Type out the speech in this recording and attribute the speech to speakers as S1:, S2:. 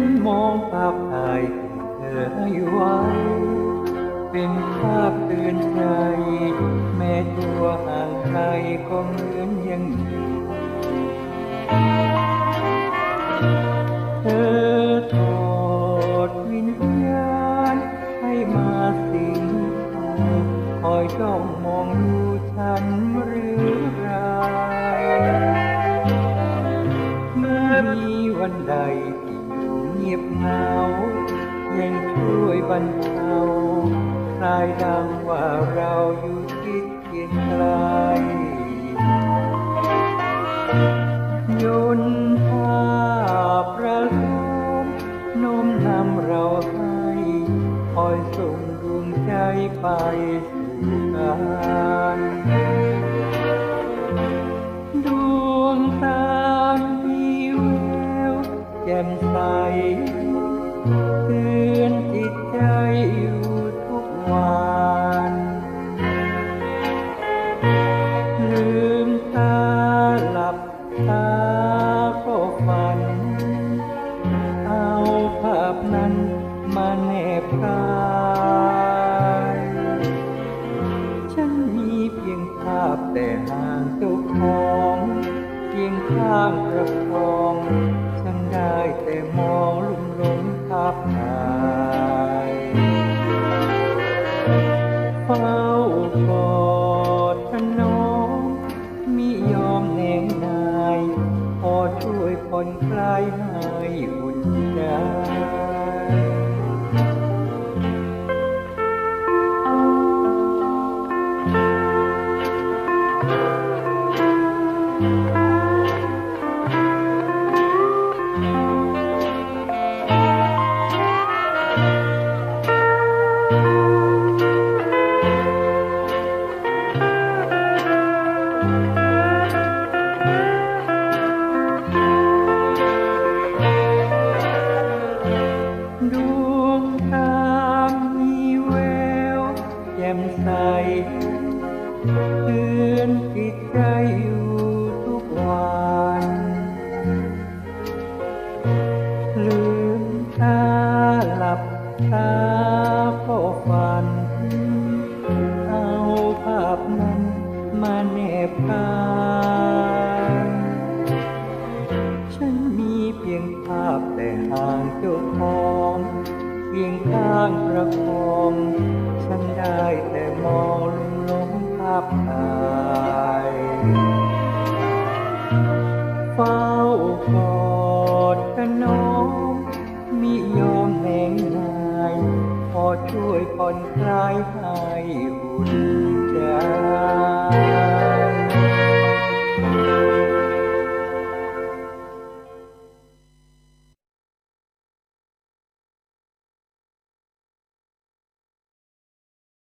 S1: นมองภาพถ่ายที่เธอให้ไว้ เป็นภาพตือนใจ แม้ตัวห่างไกลก็เหมือนยังอยู่เธอทอดวิญญาณให้มาสิงคอยจ้องมองดูฉันหรือไรเมื่อมีวันใด ยู่เงียบเหงายังช่วยบรรเทาคลายดังว่าเราอยู่คิดเคียงไกลยนภาพประสมน้มนำเราให้คอยส่งดวงใจไปสู่กัน จ่มใสเตือนจิตใจอยู่ทุกวันลืมตาหลับตาก็ฝัน เอาภาพนั้นมาแนบกายฉันมีเพียงภาพแต่ห่างเจ้าของเพียงข้างประคอง แต่มองลุ่มหลงภาพถ่ายเฝ้ากอดถนอมมิยอมแนงนาย พอช่วยผ่อนคลายให้อุ่นใจด จ่มใสเตือนจิตใจอยู่ทุกวันลืมตาหลับตาก็ฝัน เอาภาพนั้นมาแนบกายฉันมีเพียงภาพแต่ห่างเจ้าของเพียงข้างประคอง ฉันได้แต่มองลมหลงภาพถ่ายเฝ้ากอดกันน้องมิยอมแหงนาย พอช่วยผ่อนคลายให้อุ่น